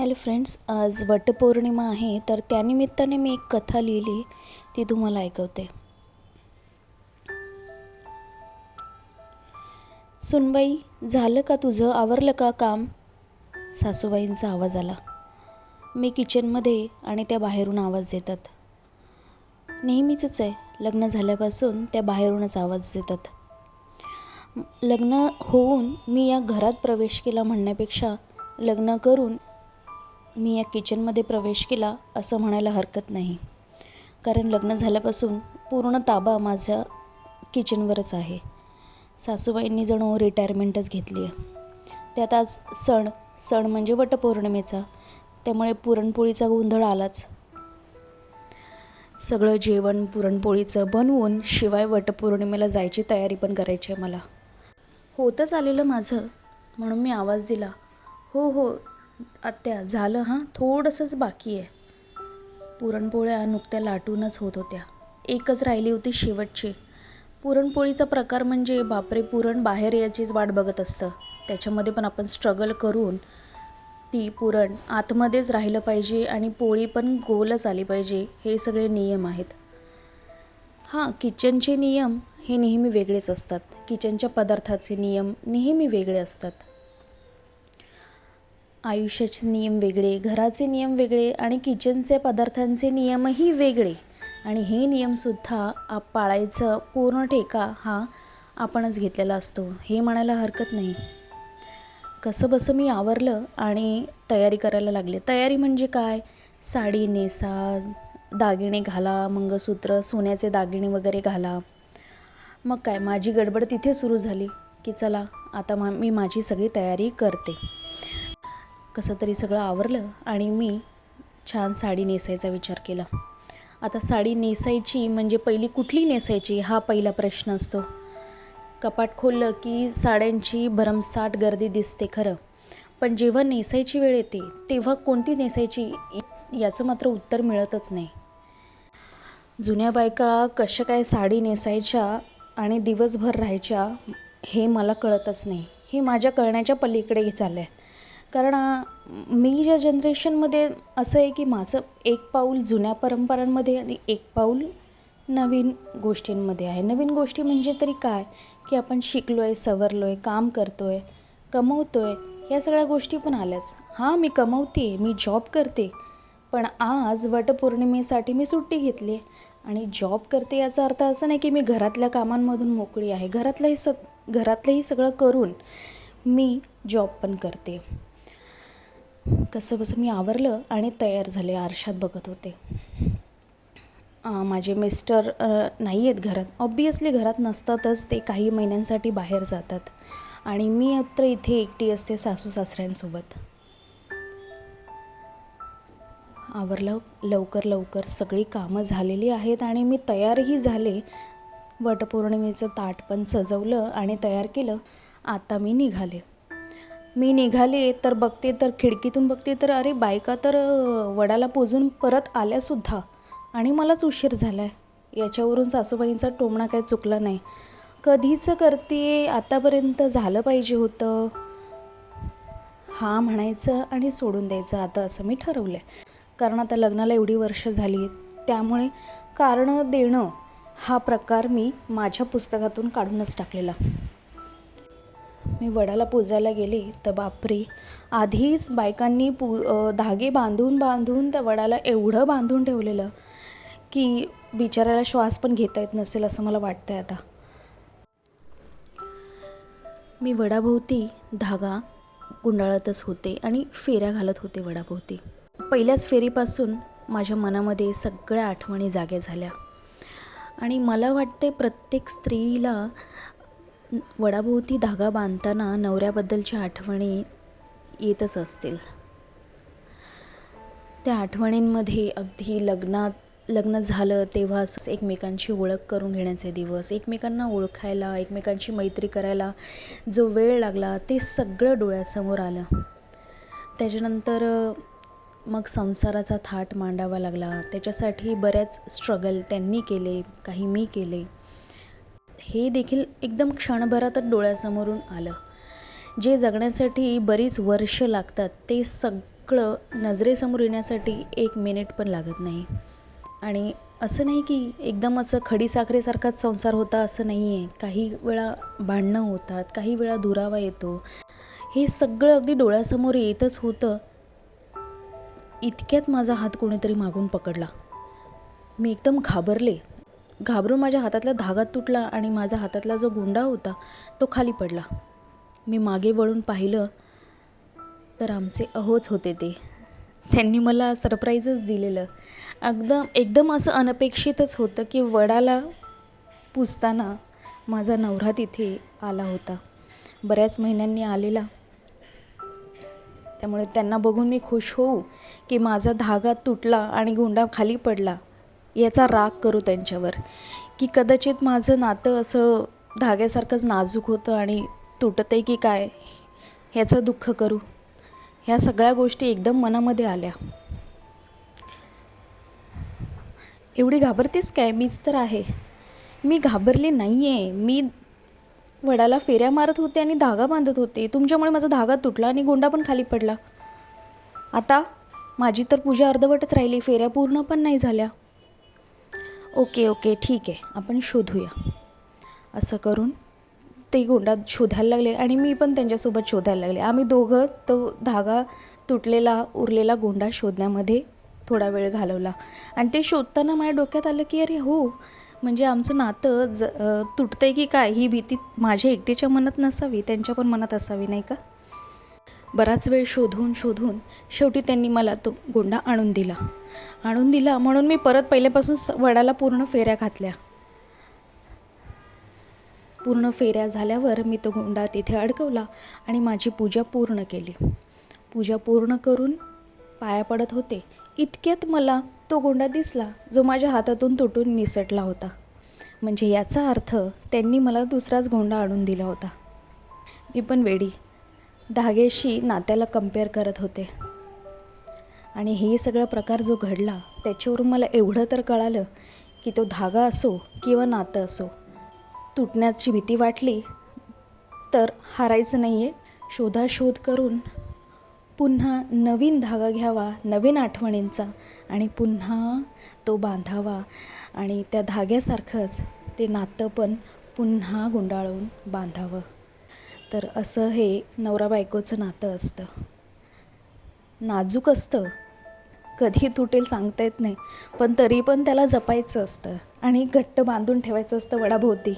Hello friends आज वटपौर्णिमा आहे तर त्यानिमित्ताने मी एक कथा लिहिली ती तुम्हाला ऐकवते. सुनबाई झालं का तुझं? आवरलं का काम? सासूबाईंचा आवाज आला. मी किचनमध्ये आणि त्या बाहेरून आवाज देतात. नेहमीचंच आहे लग्न झाल्यापासून त्या बाहेरूनच आवाज देतात. लग्न होऊन मी या घरात प्रवेश केला म्हणण्यापेक्षा लग्न करून मी या किचनमध्ये प्रवेश केला असं म्हणायला हरकत नाही. कारण लग्न झाल्यापासून पूर्ण ताबा माझ्या किचनवरच आहे. सासूबाईंनी जणू रिटायरमेंटच घेतली आहे. त्यात आज सण सण म्हणजे वटपौर्णिमेचा. त्यामुळे पुरणपोळीचा गोंधळ आलाच. सगळं जेवण पुरणपोळीचं बनवून शिवाय वटपौर्णिमेला जायची तयारी पण करायची आहे मला. होतच आलेलं माझं म्हणून मी आवाज दिला. हो हो आत्या झालं हां? थोडंसंच बाकी आहे. पुरणपोळ्या नुकत्या लाटूनच होत होत्या. एकच राहिली होती शेवटची. पुरणपोळीचा प्रकार म्हणजे बापरे पुरण बाहेर यायचीच वाट बघत असतं. त्याच्यामध्ये पण आपण स्ट्रगल करून ती पुरण आतमध्येच राहिलं पाहिजे आणि पोळी पण गोलच आली पाहिजे हे सगळे नियम आहेत. हां किचनचे नियम हे नेहमी वेगळेच असतात. किचनच्या पदार्थाचे नियम नेहमी वेगळे असतात. आयुष्याचे नियम वेगळे घराचे नियम वेगळे आणि किचनचे पदार्थांचे नियमही वेगळे. आणि हे नियमसुद्धा आप पाळायचं पूर्ण ठेका हा आपणच घेतलेला असतो. हे म्हणायला हरकत नाही. कसं बसं मी आवरलं आणि तयारी करायला लागले. तयारी म्हणजे काय? साडी नेसा दागिने घाला मंगळसूत्र सोन्याचे दागिने वगैरे घाला. मग काय? माझी गडबड तिथे सुरू झाली की चला आता मा मी माझी सगळी तयारी करते. कसं तरी सगळं आवरलं आणि मी छान साडी नेसायचा विचार केला. आता साडी नेसायची म्हणजे पहिली कुठली नेसायची हा पहिला प्रश्न असतो. कपाट खोललं की साड्यांची भरमसाठ गर्दी दिसते खरं. पण जेव्हा नेसायची वेळ येते तेव्हा कोणती नेसायची याचं मात्र उत्तर मिळतच नाही. जुन्या बायका कशा काय साडी नेसायच्या आणि दिवसभर राहायच्या हे मला कळतच नाही. हे माझ्या कळण्याच्या पलीकडे चाललं आहे कारण मी ज्या जनरेशनमध्ये असं आहे की माझं एक पाऊल जुन्या परंपरांमध्ये आणि एक पाऊल नवीन गोष्टींमध्ये आहे. नवीन गोष्टी म्हणजे तरी काय? की आपण शिकलो आहे सवरलो आहे काम करतो आहे कमवतो आहे या सगळ्या गोष्टी पण आल्याच. हां मी कमवते मी जॉब करते पण आज वटपौर्णिमेसाठी मी सुट्टी घेतली आहे. आणि जॉब करते याचा अर्थ असा नाही की मी घरातल्या कामांमधून मोकळी आहे. घरातलंही स घरातलंही सगळं करून मी जॉब पण करते. कसं बसं मी आवरलं आणि तयार झाले आरशात बघत होते. माझे मिस्टर नाही आहेत घरात. ऑब्वियसली घरात नसतातच ते काही महिन्यांसाठी बाहेर जातात. आणि मी मात्र इथे एकटी असते सासू सासऱ्यांसोबत. आवरलं लवकर लवकर सगळी कामं झालेली आहेत आणि मी तयारही झाले. वटपौर्णिमेचं ताट पण सजवलं आणि तयार केलं. आता मी निघाले. मी निघाले तर बघते तर खिडकीतून बघते तर अरे बायका तर वडाला पोजून परत आल्यासुद्धा. आणि मलाच उशीर झाला आहे याच्यावरून सासूबाईंचा टोमणा काही चुकला नाही. कधीचं करते आतापर्यंत झालं पाहिजे होतं. हा म्हणायचं आणि सोडून द्यायचं आता असं मी ठरवलं आहे कारण आता लग्नाला एवढी वर्ष झाली त्यामुळे कारणं देणं हा प्रकार मी माझ्या पुस्तकातून काढूनच टाकलेला. मी वडाला पूजायला गेले तर बापरे. आधीच बायकांनी पू धागे बांधून बांधून त्या वडाला एवढं बांधून ठेवलेलं की बिचाऱ्याला श्वास पण घेता येत नसेल असं मला वाटतं आहे आता. मी वडाभोवती धागा गुंडाळतच होते आणि फेऱ्या घालत होते वडाभोवती. पहिल्याच फेरीपासून माझ्या मनामध्ये सगळ्या आठवणी जाग्या झाल्या. आणि मला वाटते प्रत्येक स्त्रीला वडाभोवती धागा बांधताना नवऱ्याबद्दलच्या आठवणी येतच असतील. त्या आठवणींमध्ये अगदी लग्नात लग्न झालं तेव्हा एकमेकांची ओळख करून घेण्याचे दिवस एकमेकांना ओळखायला एकमेकांची मैत्री करायला जो वेळ लागला ते सगळं डोळ्यासमोर आलं. त्याच्यानंतर मग संसाराचा थाट मांडावा लागला. त्याच्यासाठी बऱ्याच स्ट्रगल त्यांनी केले काही मी केले. हे देखील एकदम क्षणभरातच डोळ्यासमोरून आलं. जे जगण्यासाठी बरीच वर्ष लागतात ते सगळं नजरेसमोर येण्यासाठी एक मिनिट पण लागत नाही. आणि असं नाही की एकदम असं खडीसाखरेसारखाच संसार होता असं नाही आहे काही वेळा भांडणं होतात काही वेळा दुरावा येतो. हे सगळं अगदी डोळ्यासमोर येतच होतं. इतक्यात माझा हात कोणीतरी मागून पकडला. मी एकदम घाबरले. घाबरून माझ्या हातातला धागा तुटला आणि माझा हातातला जो गुंडा होता तो खाली पडला. मी मागे वळून पाहिलं तर आमचे अहोच होते ते. त्यांनी मला सरप्राईजच दिलेलं. अगदम एकदम असं अनपेक्षितच होतं की वडाला पुसताना माझा नवरा तिथे आला होता. बऱ्याच महिन्यांनी आलेला. त्यामुळे त्यांना बघून मी खुश होऊ की माझा धागा तुटला आणि गुंडा खाली पडला. याचा राग करू त्यांच्यावर. की कदाचित माझं नातं असं धाग्यासारखंच नाजूक होतं आणि तुटतं आहे की काय ह्याचं दुःख करू. ह्या सगळ्या गोष्टी एकदम मनामध्ये आल्या. एवढी घाबरतेस काय? मीच तर आहे. मी घाबरले नाही आहे मी वडाला फेऱ्या मारत होते आणि धागा बांधत होते. तुमच्यामुळे माझा धागा तुटला आणि गोंडा पण खाली पडला. आता माझी तर पूजा अर्धवटच राहिली. फेऱ्या पूर्ण पण नाही झाल्या. ओके ओके ठीक आहे. आपण शोधूया. असं करून ते गोंडा शोधायला लागले आणि मी पण त्यांच्यासोबत शोधायला लागले. आम्ही दोघं तो धागा तुटलेला उरलेला गोंडा शोधण्यामध्ये थोडा वेळ घालवला. आणि ते शोधताना माझ्या डोक्यात आलं की अरे हो म्हणजे आमचं नातं ज तुटतंय की काय? ही भीती माझ्या एकटीच्या मनात नसावी त्यांच्या पण मनात असावी नाही का? बराच वेळ शोधून शोधून शेवटी त्यांनी मला तो गोंडा आणून दिला. आणून दिला. म्हणून मी परत पहिल्यापासून स- वडाला पूर्ण फेऱ्या घातल्या. पूर्ण फेऱ्या झाल्यावर मी तो गोंडा तिथे अडकवला आणि माझी पूजा पूर्ण केली. पूजा पूर्ण करून पाया पडत होते. इतक्यात मला तो गोंडा दिसला जो माझ्या हातातून तुटून निसटला होता. म्हणजे याचा अर्थ त्यांनी मला दुसराच गोंडा आणून दिला होता. मी पण वेडी. धागेशी नात्याला कंपेअर करत होते. आणि हे सगळा प्रकार जो घडला त्याच्यावरून मला एवढं तर कळालं की तो धागा असो किंवा नातं असो तुटण्याची भीती वाटली तर हारायचं नाही आहे शोधाशोध करून पुन्हा नवीन धागा घ्यावा नवीन आठवणींचा आणि पुन्हा तो बांधावा आणि त्या धाग्यासारखंच ते नातं पण पुन्हा गुंडाळून बांधावं. तर असं हे नवरा बायकोचं नातं असतं. नाजूक असतं. कधी तुटेल सांगता येत नाही पण तरी पण त्याला जपायचं असतं आणि घट्ट बांधून ठेवायचं असतं वडाभोवती.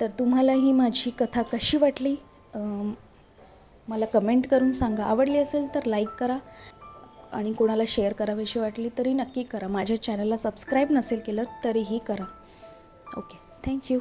तर तुम्हाला ही माझी कथा कशी वाटली? मला कमेंट करून सांगा. आवडली असेल तर लाईक करा आणि कोणाला शेअर करावीशी वाटली तरी नक्की करा. माझ्या चॅनलला सबस्क्राईब नसेल केलं तरीही करा. Okay thank you.